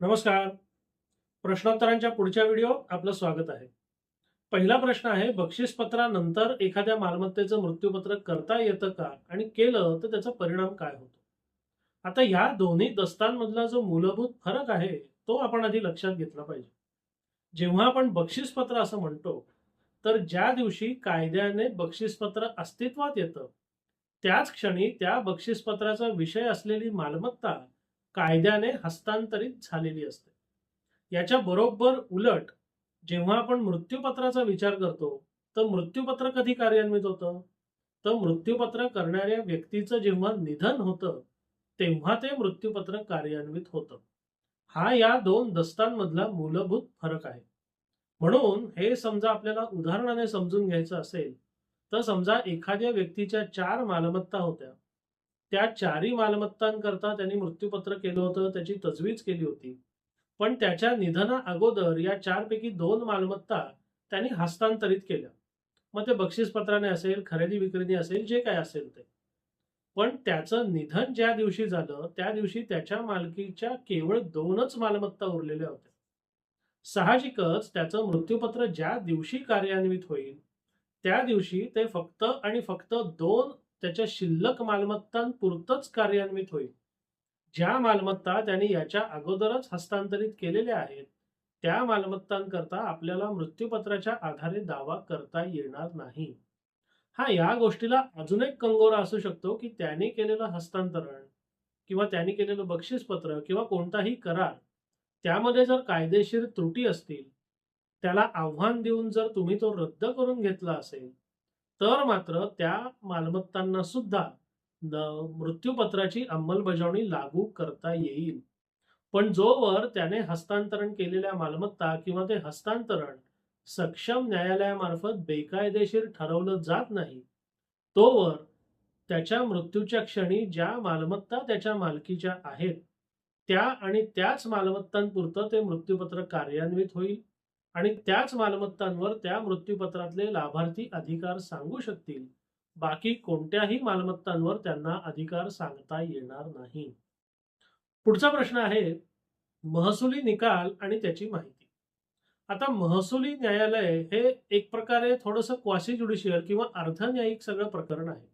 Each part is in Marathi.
नमस्कार. प्रश्नोत्तरांच्या पुढच्या व्हिडिओ आपलं स्वागत आहे. पहिला प्रश्न आहे बक्षीसपत्रानंतर एखाद्या मालमत्तेचं मृत्यूपत्र करता येतं का आणि केलं तर त्याचा परिणाम काय होतो? आता ह्या दोन्ही दस्तांमधला जो मूलभूत फरक आहे तो आपण आधी लक्षात घेतला पाहिजे. जेव्हा आपण बक्षीसपत्र असं म्हणतो तर ज्या दिवशी कायद्याने बक्षीसपत्र अस्तित्वात येतं त्याच क्षणी त्या बक्षीसपत्राचा विषय असलेली मालमत्ता कायद्याने हस्तांतरित झालेली असते. याच्या बरोबर उलट जेव्हा आपण मृत्यूपत्राचा विचार करतो तर मृत्यूपत्र कधी कार्यान्वित होतं. तर मृत्यूपत्र करणाऱ्या व्यक्तीचं जेव्हा निधन होतं तेव्हा ते मृत्यूपत्र कार्यान्वित होतं. हा या दोन दस्तांमधला मूलभूत फरक आहे. म्हणून हे समजा आपल्याला उदाहरणाने समजून घ्यायचं असेल तर समजा एखाद्या व्यक्तीच्या चार मालमत्ता होत्या. त्या चारही मालमत्तांकरता त्यांनी मृत्यूपत्र केलं होतं त्याची तजवीज केली होती. पण त्याच्या निधना अगोदर या चारपैकी दोन मालमत्ता त्यांनी हस्तांतरित केल्या. मग ते बक्षीसपत्राने असेल खरेदी विक्रीने असेल जे काय असेल ते. पण त्याचं निधन ज्या दिवशी झालं त्या दिवशी त्याच्या मालकीच्या केवळ दोनच मालमत्ता उरलेल्या होत्या. साहजिकच त्याचं मृत्यूपत्र ज्या दिवशी कार्यान्वित होईल त्या दिवशी ते फक्त आणि फक्त दोन त्याच्या शिल्लक मालमत्तांपुरतच कार्यान्वित होईल. ज्या मालमत्ता त्यांनी याच्या अगोदरच हस्तांतरित केलेल्या आहेत त्या मालमत्तांकरता आपल्याला मृत्यूपत्राच्या आधारे दावा करता येणार नाही. हा या गोष्टीला अजून एक कंगोरा असू शकतो की त्याने केलेलं हस्तांतरण किंवा त्याने केलेलं बक्षीसपत्र किंवा कोणताही करार त्यामध्ये जर कायदेशीर त्रुटी असतील त्याला आव्हान देऊन जर तुम्ही तो रद्द करून घेतला असेल तर मात्र त्या मालमत्तांना सुद्धा मृत्यूपत्राची अंमलबजावणी लागू करता येईल. पण जोवर त्याने हस्तांतरण केलेल्या मालमत्ता किंवा ते हस्तांतरण सक्षम न्यायालयामार्फत बेकायदेशीर ठरवलं जात नाही तोवर त्याच्या मृत्यूच्या क्षणी ज्या मालमत्ता त्याच्या मालकीच्या आहेत त्या आणि त्याच मालमत्तांपुरतं ते मृत्यूपत्र कार्यान्वित होईल. आणि त्याच मालमत्तांवर त्या मृत्यूपत्रातले लाभार्थी अधिकार सांगू शकतील. बाकी कोणत्याही मालमत्तांवर त्यांना अधिकार सांगता येणार नाही. पुढचा प्रश्न आहे महसुली निकाल आणि त्याची माहिती. आता महसुली न्यायालय हे एक प्रकारे थोडंसं क्वासी ज्युडिशियल किंवा अर्धन्यायिक सगळं प्रकरण आहे.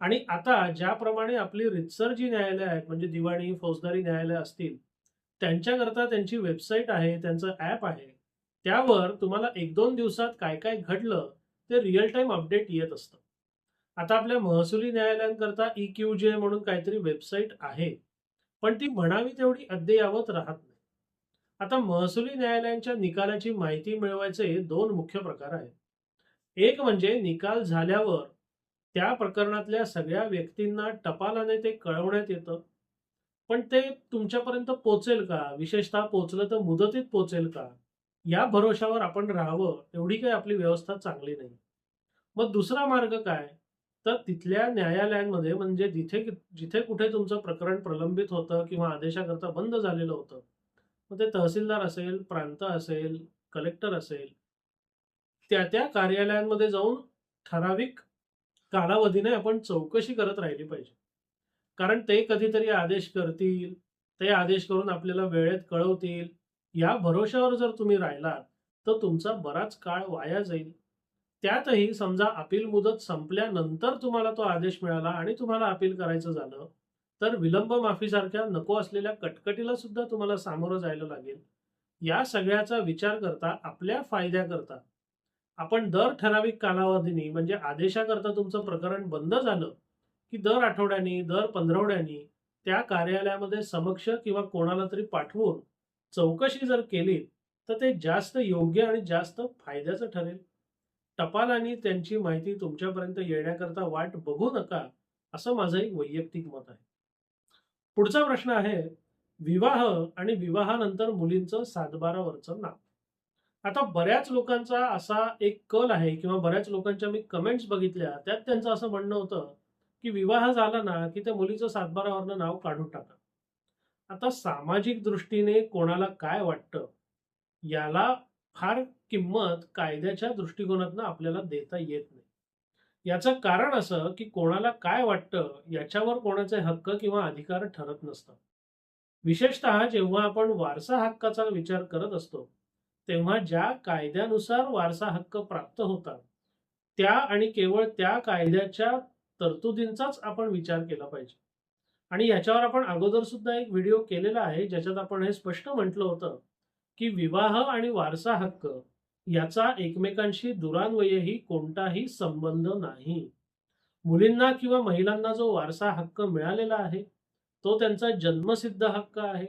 आणि आता ज्याप्रमाणे आपली रितसर जी न्यायालय आहेत म्हणजे दिवाणी फौजदारी न्यायालय असतील त्यांच्याकरता त्यांची वेबसाईट आहे त्यांचं ॲप आहे त्यावर तुम्हाला एक दोन दिवसात काय काय घडलं ते रिअल टाइम अपडेट येत असतं. आता आपल्या महसुली न्यायालयांकरता ई क्यू जे म्हणून काहीतरी वेबसाईट आहे पण ती म्हणावी तेवढी अद्ययावत राहत नाही. आता महसुली न्यायालयांच्या निकालाची माहिती मिळवायचे दोन मुख्य प्रकार आहेत. एक म्हणजे निकाल झाल्यावर त्या प्रकरणातल्या सगळ्या व्यक्तींना टपालाने ते कळवण्यात येतं. पण ते तुमच्यापर्यंत पोचेल का? विशेषतः पोचलं तर मुदतीत पोचेल का? या भरोशावर आपण राहावं एवढी काही आपली व्यवस्था चांगली नाही. मग दुसरा मार्ग काय? तर तिथल्या न्यायालयांमध्ये म्हणजे जिथे जिथे कुठे तुमचं प्रकरण प्रलंबित होतं किंवा आदेशाकरता बंद झालेलं होतं मग ते तहसीलदार असेल प्रांत असेल कलेक्टर असेल त्या त्या कार्यालयांमध्ये जाऊन ठराविक कालावधीने आपण चौकशी करत राहिली पाहिजे. कारण ते कधीतरी आदेश करतील ते आदेश करून आपल्याला वेळेत कळवतील या भरोशावर जर तुम्ही राहिलात तर तुमचा बराच काळ वाया जाईल. त्यातही समजा अपील मुदत संपल्यानंतर तुम्हाला तो आदेश मिळाला आणि तुम्हाला अपील करायचं झालं तर विलंब माफीसारख्या नको असलेल्या कटकटीला सुद्धा तुम्हाला सामोरं जायला लागेल. या सगळ्याचा विचार करता आपल्या फायद्याकरता आपण दर ठराविक कालावधीनी म्हणजे आदेशाकरता तुमचं प्रकरण बंद झालं की दर आठवड्यानी दर पंधरवड्यानी त्या कार्यालयामध्ये समक्ष किंवा कोणाला तरी पाठवून चौकशी जर केली तर ते जास्त योग्य आणि जास्त फायद्याचं ठरेल. टपालानी त्यांची माहिती तुमच्यापर्यंत येण्याकरता वाट बघू नका असं माझं एक वैयक्तिक मत आहे. पुढचा प्रश्न आहे विवाह आणि विवाहानंतर मुलींचं सातबारावरचं नाव आता बऱ्याच लोकांचा असा एक कल आहे किंवा बऱ्याच लोकांच्या मी कमेंट्स बघितल्या त्यात त्यांचं असं म्हणणं होतं की विवाह झाला ना की त्या मुलीचं सातबारावरनं नाव काढून टाका. आता सामाजिक दृष्टीने कोणाला काय वाटतं? याला फार किंमत कायद्याच्या दृष्टिकोनातनं आपल्याला देता येत नाही. याचं कारण असं की कोणाला काय वाटतं याच्यावर कोणाचे हक्क किंवा अधिकार ठरत नसतात. विशेषतः जेव्हा आपण वारसा हक्काचा विचार करत असतो तेव्हा ज्या कायद्यानुसार वारसा हक्क प्राप्त होतात त्या आणि केवळ त्या कायद्याच्या तरतुदींचाच आपण विचार केला पाहिजे. आणि याच्यावर आपण अगोदर सुद्धा एक व्हिडिओ केलेला आहे ज्याच्यात आपण हे स्पष्ट म्हटलं होतं की विवाह आणि वारसा हक्क याचा एकमेकांशी दुरान्वयही कोणताही संबंध नाही. मुलींना किंवा महिलांना जो वारसा हक्क मिळालेला आहे तो त्यांचा जन्मसिद्ध हक्क आहे.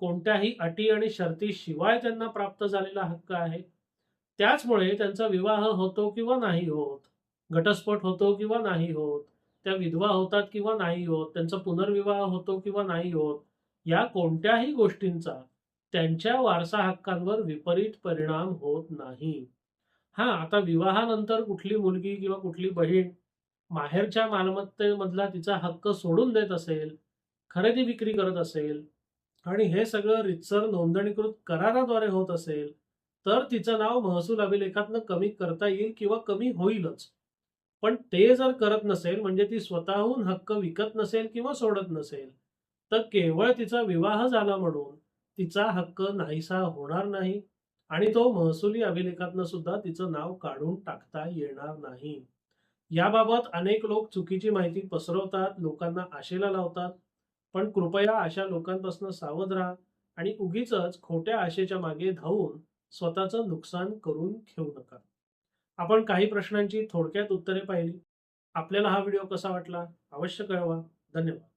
कोणत्याही अटी आणि शर्ती शिवाय त्यांना प्राप्त झालेला हक्क आहे. त्याचमुळे त्यांचा विवाह होतो किंवा नाही होत घटस्फोट होतो किंवा नाही होत त्या विधवा होतात किंवा नाही होत त्यांचा पुनर्विवाह होतो किंवा नाही होत या कोणत्याही गोष्टींचा त्यांच्या वारसा हक्कांवर विपरीत परिणाम होत नाही. हा आता विवाहानंतर कुठली मुलगी किंवा कुठली बहीण माहेरच्या मालमत्तेमधला तिचा हक्क सोडून देत असेल खरेदी विक्री करत असेल आणि हे सगळं रितसर नोंदणीकृत कराराद्वारे होत असेल तर तिचं नाव महसूल अभिलेखातनं कमी करता येईल किंवा कमी होईलच. पण ते जर करत नसेल म्हणजे ती स्वतःहून हक्क विकत नसेल किंवा सोडत नसेल तर केवळ तिचा विवाह झाला म्हणून तिचा हक्क नाहीसा होणार नाही आणि तो महसुली अभिलेखातनं सुद्धा तिचं नाव काढून टाकता येणार नाही. याबाबत अनेक लोक चुकीची माहिती पसरवतात लोकांना आशेला लावतात पण कृपया अशा लोकांपासून सावध राहा आणि उगीच खोट्या आशेच्या मागे धावून स्वतःचं नुकसान करून घेऊ नका. आपण काही प्रश्नांची थोडक्यात उत्तरे पाहिली. आपल्याला हा व्हिडिओ कसा वाटला अवश्य कळवा. धन्यवाद.